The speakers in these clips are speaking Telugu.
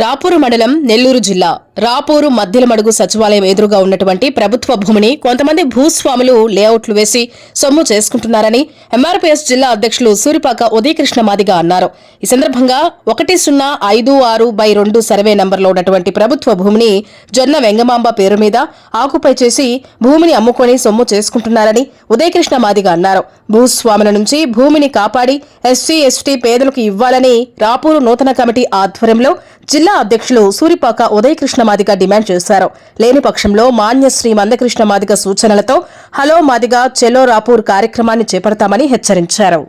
రాపూరు మండలం నెల్లూరు జిల్లా. రాపూరు మధ్యలమడుగు సచివాలయం ఎదురుగా ఉన్నటువంటి ప్రభుత్వ భూమిని కొంతమంది భూస్వాములు లేఅవుట్లు వేసి సొమ్ము చేసుకుంటున్నారని ఎంఆర్పీఎస్ జిల్లా అధ్యక్షులు సూరిపాక ఉదయకృష్ణ మాదిగా అన్నారు. ఈ సందర్భంగా ఒకటి సున్నా ఐదు ఆరు బై రెండు సర్వే నంబర్లో ఉన్నటువంటి ప్రభుత్వ భూమిని జొన్న వెంగమాంబ పేరు మీద ఆకుపై చేసి భూమిని అమ్ముకొని సొమ్ము చేసుకుంటున్నారని ఉదయకృష్ణ మాదిగా అన్నారు. భూస్వాముల నుంచి భూమిని కాపాడి ఎస్సీ ఎస్టీ పేదలకు ఇవ్వాలని రాపూరు నూతన కమిటీ ఆధ్వర్యంలో జిల్లా అధ్యక్షులు సూరిపాక ఉదయకృష్ణ మాదిగ డిమాండ్ చేశారు. లేని పక్షంలో మాన్యశ్రీ మందకృష్ణ మాదిగ సూచనలతో హలో మాదిగ చెలో రాపూర్ కార్యక్రమాన్ని చేపడతామని హెచ్చరించారు.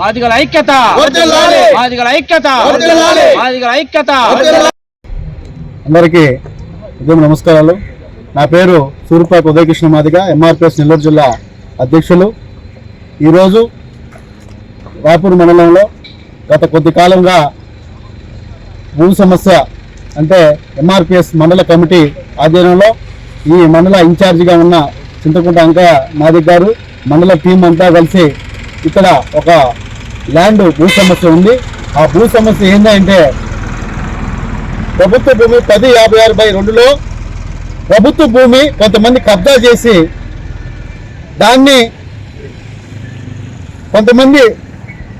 మాదిగల ఐక్యత! వర్ధిల్లాలి! మాదిగల ఐక్యత! వర్ధిల్లాలి! మాదిగల ఐక్యత! అందరికీ ఉదయం నమస్కారాలు. నా పేరు సూర్యపాక ఉదయకృష్ణ మాదిగ ఎంఆర్పిఎస్ నెల్లూరు జిల్లా అధ్యక్షులు. ఈరోజు రాపూర్ మండలంలో గత కొద్ది కాలంగా భూ సమస్య అంటే ఎంఆర్పిఎస్ మండల కమిటీ ఆధ్వర్యంలో ఈ మండల ఇన్ఛార్జిగా ఉన్న చింతకుంట అంకయ్య మాదిక్ గారు మండల టీం అంతా కలిసి ఇక్కడ ఒక ల్యాండ్ భూ సమస్య ఉంది. ఆ భూ సమస్య ఏంటంటే ప్రభుత్వ భూమి పది యాభై ఆరు బై రెండులో ప్రభుత్వ భూమి కొంతమంది కబ్జా చేసి దాన్ని కొంతమంది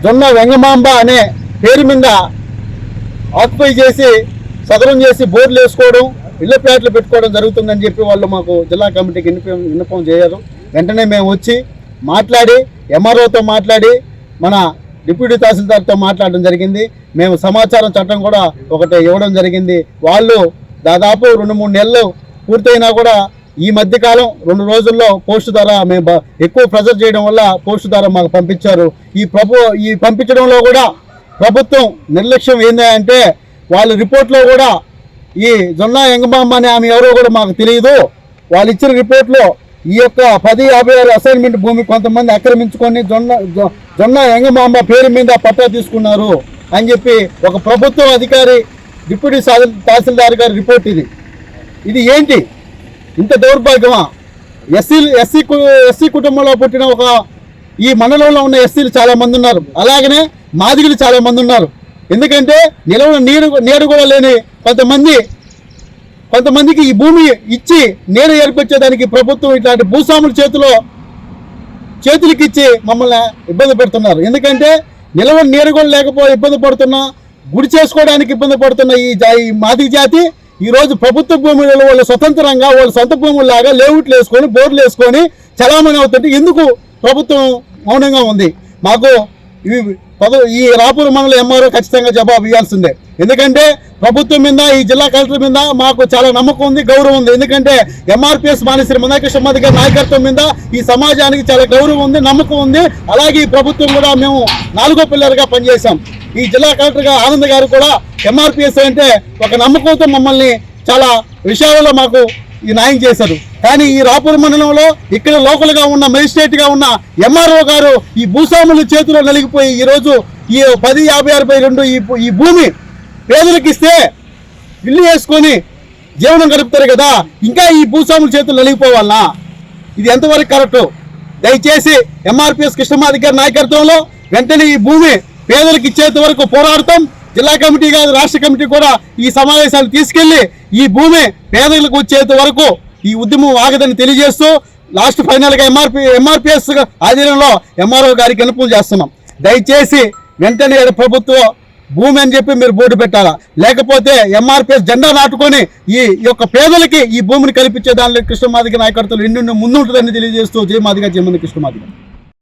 జొన్న వెంగమాంబ అనే పేరు మీద ఆక్యుపై చేసి సదనం చేసి బోర్లు వేసుకోవడం ఇళ్ళ ప్లాట్లు పెట్టుకోవడం జరుగుతుందని చెప్పి వాళ్ళు మాకు జిల్లా కమిటీకి విన్నపం విన్నపం చేయరు. వెంటనే మేము వచ్చి మాట్లాడి ఎంఆర్ఓతో మాట్లాడి మన డిప్యూటీ తహసీల్దార్తో మాట్లాడడం జరిగింది. మేము సమాచారం చట్టం కూడా ఒకటి ఇవ్వడం జరిగింది. వాళ్ళు దాదాపు రెండు మూడు నెలలు పూర్తయినా కూడా ఈ మధ్యకాలం రెండు రోజుల్లో పోస్టు ద్వారా మేము ఎక్కువ ప్రెజర్ చేయడం వల్ల పోస్టు ద్వారా మాకు పంపించారు. ఈ ప్రభు ఈ పంపించడంలో కూడా ప్రభుత్వం నిర్లక్ష్యం ఏంటంటే వాళ్ళ రిపోర్ట్లో కూడా ఈ జొన్న ఎంగమాంబ అనే ఆమె ఎవరో కూడా మాకు తెలియదు. వాళ్ళు ఇచ్చిన రిపోర్ట్లో ఈ యొక్క పది యాభై ఆరు అసైన్మెంట్ భూమి కొంతమంది ఆక్రమించుకొని జొన్న జొ- జొన్న ఎంగమాంబ పేరు మీద పట్టా తీసుకున్నారు అని చెప్పి ఒక ప్రభుత్వ అధికారి డిప్యూటీ సాధ- తహసీల్దార్ గారి రిపోర్ట్ ఇది. ఇది ఏంటి? ఇంత దౌర్భాగ్యమా? ఎస్సీ ఎస్సీ ఎస్సీ కుటుంబంలో పుట్టిన ఒక ఈ మండలంలో ఉన్న ఎస్సీలు చాలామంది ఉన్నారు. అలాగనే మాదిగులు చాలా మంది ఉన్నారు. ఎందుకంటే నిలవన నీరు నీరు కూడా లేని కొంతమంది కొంతమందికి ఈ భూమి ఇచ్చి నీరు ఏర్పరిచేదానికి ప్రభుత్వం ఇట్లాంటి భూస్వాముల చేతిలో చేతులకి ఇచ్చి మమ్మల్ని ఇబ్బంది పెడుతున్నారు. ఎందుకంటే నిలవ నీరు కూడా లేకపోయి ఇబ్బంది పడుతున్నా గుడి చేసుకోవడానికి ఇబ్బంది పడుతున్న ఈ జా ఈ జాతి ఈరోజు ప్రభుత్వ భూములలో వాళ్ళు స్వతంత్రంగా వాళ్ళ సొంత భూముల్లాగా లేఅవుట్లు వేసుకొని బోర్డులు వేసుకొని చలామణి అవుతుంటే ఎందుకు ప్రభుత్వం మౌనంగా ఉంది? మాకు ఇవి పద- ఈ రాపూర్ మండల ఎంఆర్ఓ ఖచ్చితంగా జవాబు ఇవ్వాల్సిందే. ఎందుకంటే ప్రభుత్వం మీద ఈ జిల్లా కలెక్టర్ మీద మాకు చాలా నమ్మకం ఉంది గౌరవం ఉంది. ఎందుకంటే ఎంఆర్పిఎస్ మానేశ్వరి మందాకృష్ణ మధ్య గారి నాయకత్వం మీద ఈ సమాజానికి చాలా గౌరవం ఉంది నమ్మకం ఉంది. అలాగే ఈ ప్రభుత్వం కూడా మేము నాలుగో పిల్లలుగా పనిచేశాం. ఈ జిల్లా కలెక్టర్గా ఆనంద్ గారు కూడా ఎంఆర్పిఎస్ అంటే ఒక నమ్మకంతో మమ్మల్ని చాలా విషయాలలో మాకు ఈ న్యాయం చేశారు. కానీ ఈ రాపూర్ మండలంలో ఇక్కడ లోకల్గా ఉన్న మెజిస్ట్రేట్గా ఉన్న ఎంఆర్ఓ గారు ఈ భూస్వాముల చేతిలో నలిగిపోయి ఈరోజు ఈ పది యాభై ఆరు బై రెండు ఈ ఈ భూమి పేదలకు ఇస్తే ఇల్లు వేసుకొని జీవనం గడుపుతారు కదా. ఇంకా ఈ భూస్వాముల చేతులు నలిగిపోవాలనా? ఇది ఎంతవరకు కరెక్ట్? దయచేసి ఎంఆర్పిఎస్ కృష్ణమాది గారి నాయకత్వంలో వెంటనే ఈ భూమి పేదలకు ఇచ్చేంత వరకు పోరాడతాం. జిల్లా కమిటీ కాదు రాష్ట్ర కమిటీ కూడా ఈ సమావేశాలు తీసుకెళ్ళి ఈ భూమి పేదలకు వచ్చేంత వరకు ఈ ఉద్యమం ఆగదని తెలియజేస్తూ లాస్ట్ ఫైనల్గా ఎంఆర్పి ఎంఆర్పిఎస్ ఆధీనంలో ఎంఆర్ఓ గారికి వినపం చేస్తున్నాం. దయచేసి వెంటనే ప్రభుత్వం భూమి అని చెప్పి మీరు బోర్డు పెట్టాలా? లేకపోతే ఎంఆర్పిఎస్ జెండా నాటుకొని ఈ యొక్క పేదలకి ఈ భూమిని కల్పించే దానిలో కృష్ణమాదిగ నాయకత్వం ఎన్నెన్నో ముందుంటుందని తెలియజేస్తూ జయమాదిగా జయమని కృష్ణమాదిగ.